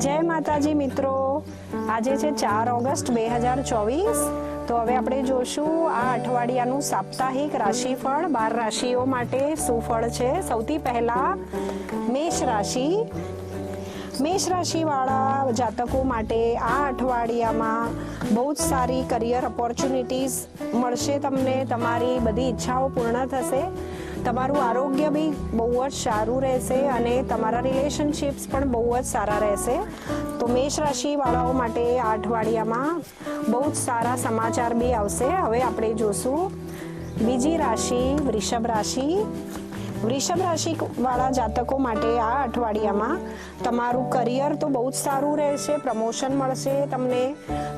જય માતાજી મિત્રો. આજે છે ચાર ઓગસ્ટ બે હજાર ચોવીસ. તો હવે આપણે જોશું આ અઠવાડિયાનું સાપ્તાહિક રાશિફળ. બાર રાશિઓ માટે શું ફળ છે? સૌથી પહેલા મેષ રાશિ. મેષ રાશિવાળા જાતકો માટે આ અઠવાડિયામાં બહુ જ સારી કરિયર ઓપોર્ચ્યુનિટીઝ મળશે તમને. તમારી બધી ઈચ્છાઓ પૂર્ણ થશે. તમારું આરોગ્ય બી બહુ જ સારું રહેશે અને તમારા રિલેશનશિપ્સ પણ બહુ જ સારા રહેશે. તો મેષ રાશિવાળાઓ માટે આ અઠવાડિયામાં બહુ જ સારા સમાચાર બી આવશે. હવે આપણે જોશું. બીજી રાશિ, વૃષભ રાશિ. વૃષભ રાશિ વાળા જાતકો માટે આ અઠવાડિયામાં તમારું કરિયર તો બહુ જ સારું રહેશે પ્રમોશન મળશે, તમને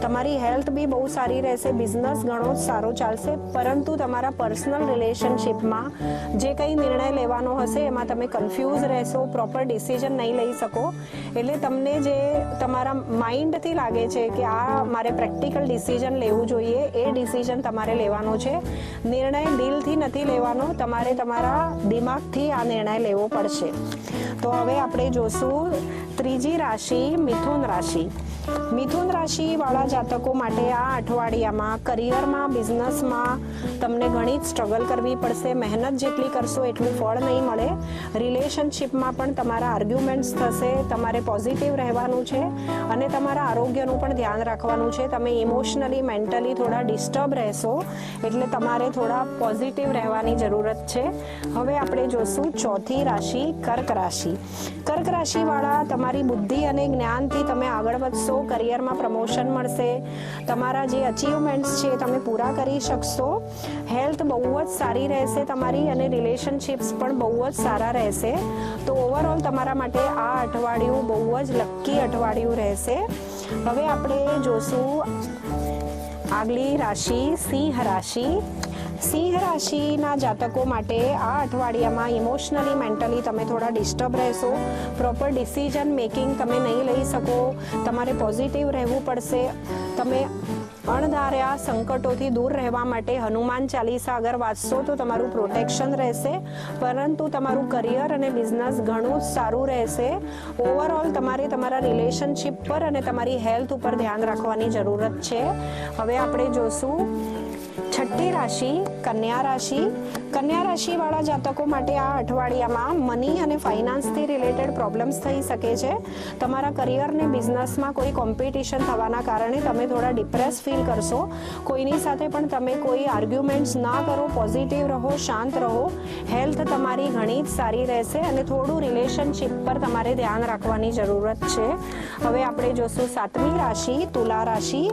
તમારી હેલ્થ બી બહુ સારી રહેશે બિઝનેસ ઘણો જ સારો ચાલશે, પરંતુ તમારા પર્સનલ રિલેશનશિપમાં જે કંઈ નિર્ણય લેવાનો હશે એમાં તમે કન્ફ્યુઝ રહેશો પ્રોપર ડિસિઝન નહીં લઈ શકો. એટલે તમને જે તમારા માઇન્ડથી લાગે છે કે આ મારે પ્રેક્ટિકલ ડિસિઝન લેવું જોઈએ, એ ડિસિઝન તમારે લેવાનો છે. નિર્ણય દિલથી નથી લેવાનો, તમારે તમારા દિમાગથી આ નિર્ણય લેવો પડશે. તો હવે આપણે જોશું ત્રીજી રાશિ મિથુન રાશિ. મિથુન રાશિ વાળા જાતકો માટે આ અઠવાડિયામાં કરિયરમાં, બિઝનેસમાં તમને ઘણી જ સ્ટ્રગલ કરવી પડશે. મહેનત જેટલી કરશો એટલું ફળ નહીં મળે. રિલેશનશિપમાં પણ તમારા આર્ગ્યુમેન્ટ્સ થશે, તમારે પોઝિટિવ રહેવાનું છે અને તમારા આરોગ્યનું પણ ધ્યાન રાખવાનું છે. તમે ઇમોશનલી, મેન્ટલી થોડા ડિસ્ટર્બ રહેશો એટલે તમારે થોડા પોઝિટિવ રહેવાની જરૂરત છે. હવે આપણે જોશું ચોથી રાશિ કર્ક રાશિ. કર્ક રાશિવાળા, તમારી બુદ્ધિ અને જ્ઞાનથી તમે આગળ વધશો, કરિયરમાં પ્રમોશન મળશે. તમારા જે અચીવમેન્ટ્સ છે તમે પૂરા કરી શકશો. હેલ્થ બહુ જ સારી રહેશે તમારી અને રિલેશનશિપ્સ પણ બહુ જ સારા રહેશે. તો ઓવરઓલ તમારા માટે આ અઠવાડિયું બહુ જ લક્કી અઠવાડિયું રહેશે. હવે આપણે જોશું આગલી રાશિ સિંહ રાશિ. સિંહ રાશિના જાતકો માટે આ અઠવાડિયામાં ઇમોશનલી મેન્ટલી તમે થોડા ડિસ્ટર્બ રહેશો. પ્રોપર ડિસિઝન મેકિંગ તમે નહીં લઈ શકો. તમારે પોઝિટિવ રહેવું પડશે. તમે અણધાર્યા સંકટોથી દૂર રહેવા માટે હનુમાન ચાલીસા અગર વાંચશો તો તમારું પ્રોટેક્શન રહેશે. પરંતુ તમારું કરિયર અને બિઝનેસ ઘણું જ સારું રહેશે. ઓવરઓલ તમારે તમારા રિલેશનશિપ પર અને તમારી હેલ્થ ઉપર ધ્યાન રાખવાની જરૂરત છે. હવે આપણે જોશું છઠ્ઠી રાશિ કન્યા રાશિ. કન્યા રાશિ વાળા જાતકો માટે આ અઠવાડિયામાં મની અને ફાઇનાન્સથી રિલેટેડ પ્રોબ્લેમ્સ થઈ શકે છે. તમારા કરિયર ને બિઝનેસમાં કોઈ કોમ્પિટિશન થવાના કારણે તમે થોડા ડિપ્રેસ ફીલ કરશો. કોઈની સાથે પણ તમે કોઈ આર્ગ્યુમેન્ટ્સ ના કરો પોઝિટિવ રહો, શાંત રહો. હેલ્થ તમારી ઘણી જ સારી રહેશે અને થોડું રિલેશનશિપ પર તમારે ધ્યાન રાખવાની જરૂરત છે. હવે આપણે જોશું સાતમી રાશિ, તુલા રાશિ.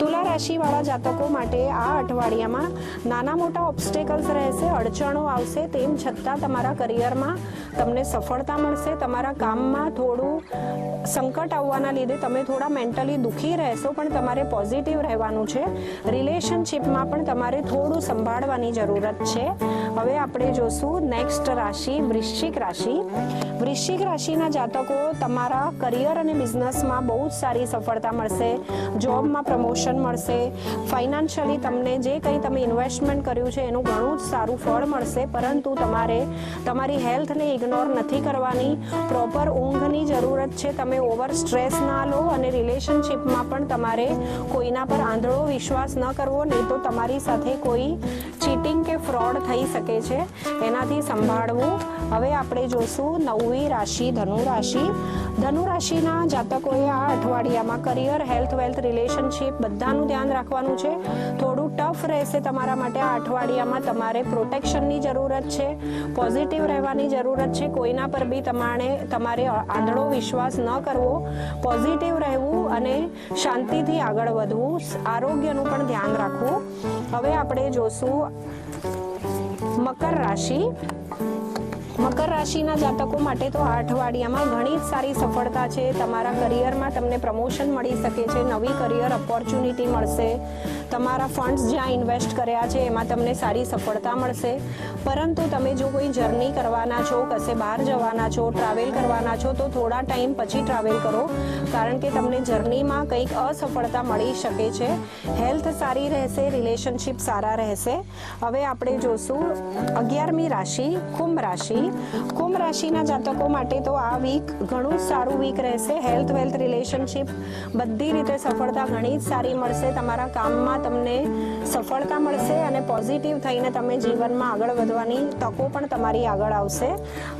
તુલા રાશિ વાળા જાતકો માટે આ અઠવાડિયામાં નાના મોટા ઓબ્સ્ટેકલ્સ રહેશે અડચણો આવશે તેમ છતાં તમારા કરિયરમાં તમને સફળતા મળશે, તમારા કામમાં થોડું સંકટ આવવાના લીધે તમે થોડા મેન્ટલી દુઃખી રહેશો, પણ તમારે પોઝિટિવ રહેવાનું છે. રિલેશનશિપમાં પણ તમારે થોડું સંભાળવાની જરૂરત છે. હવે આપણે જોશું નેક્સ્ટ રાશિ, વૃશ્ચિક રાશિ. વૃશ્ચિક રાશિના જાતકો, તમારા કરિયર અને બિઝનેસમાં બહુ જ સારી સફળતા મળશે જોબમાં પ્રમોશન મળશે. ફાઇનાન્શિયલી તમને જે કંઈ તમે ઇન્વેસ્ટમેન્ટ કર્યું છે, એનું ઘણું જ સારું ફળ મળશે, પરંતુ તમારે તમારી હેલ્થને ઇગ્નોર નથી કરવાની. પ્રોપર ઊંઘની જરૂરત છે. તમે ઓવર સ્ટ્રેસ ના લો અને રિલેશનશિપમાં પણ તમારે કોઈના પર આંધળો વિશ્વાસ ન કરવો, નહીં તો તમારી સાથે કોઈ ચીટિંગ કે ફ્રોડ થઈ શકે છે. એનાથી સંભાળવું. હવે આપણે જોશું નવમી રાશિ ધનુ રાશિ. ધનુ રાશિના જાતકોએ આ અઠવાડિયામાં કરિયર હેલ્થ વેલ્થ રિલેશનશિપ બધાનું ધ્યાન રાખવાનું છે. થોડું ટફ રહેશે તમારા માટે આ અઠવાડિયામાં. તમારે પ્રોટેક્શનની જરૂરત છે. પોઝિટિવ રહેવાની જરૂરત છે, કોઈના પર બી તમારે તમારે આંધળો વિશ્વાસ ન કરવો પોઝિટિવ રહેવું અને શાંતિથી આગળ વધવું આરોગ્યનું પણ ધ્યાન રાખવું. હવે આપણે જોશું મકર રાશિ. મકર રાશિના જાતકો માટે તો આ અઠવાડિયામાં ઘણી જ સારી સફળતા છે. તમારા કરિયરમાં તમને પ્રમોશન મળી શકે છે, નવી કરિયર ઓપોર્ચ્યુનિટી મળશે. તમારા ફંડ્સ જ્યાં ઇન્વેસ્ટ કર્યા છે, એમાં તમને સારી સફળતા મળશે. પરંતુ તમે જો કોઈ જર્ની કરવાના છો, કશે બહાર જવાના છો ટ્રાવેલ કરવાના છો, તો થોડા ટાઈમ પછી ટ્રાવેલ કરો. કારણ કે તમને જર્નીમાં કંઈક અસફળતા મળી શકે છે. હેલ્થ સારી રહેશે રિલેશનશિપ સારા રહેશે. હવે આપણે જોશું અગિયારમી રાશિ, કુંભ રાશિ. કુંભ રાશિના જાતકો માટે તો આ વીક ઘણું જ સારું વીક રહેશે. હેલ્થ વેલ્થ રિલેશનશિપ બધી રીતે સફળતા ઘણી જ સારી મળશે. તમારા કામમાં તમને સફળતા મળશે અને પોઝિટિવ થઈને તમે જીવનમાં આગળ વધવાની તકો પણ તમારી આગળ આવશે.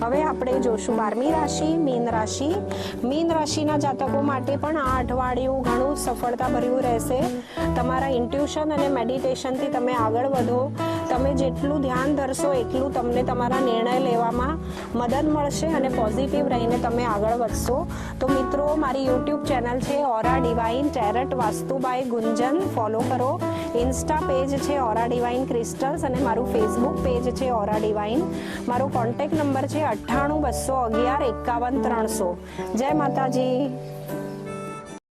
હવે આપણે જોશું બારમી રાશિ, મીન રાશિ. મીન રાશિના જાતકો માટે પણ આ અઠવાડિયું ઘણું સફળતા ભર્યું રહેશે. તમારા ઇન્ટ્યુશન અને મેડિટેશનથી તમે આગળ વધો. તમે જેટલું ધ્યાન ધરશો, એટલું તમને તમારા નિર્ણય લેવામાં મદદ મળશે અને પોઝિટિવ રહીને તમે આગળ વધશો. તો મિત્રો, મારી યુટ્યુબ ચેનલ છે aura divine tarot vastu by Gunjan follow કરો. ઇન્સ્ટા પેજ છે ઓરા ડિવાઇન ક્રિસ્ટલ્સ અને મારું ફેસબુક પેજ છે ઓરા ડિવાઇન મારો કોન્ટેક્ટ નંબર છે અઠ્ઠાણું બસો અગિયાર એકાવન ત્રણસો. જય માતાજી.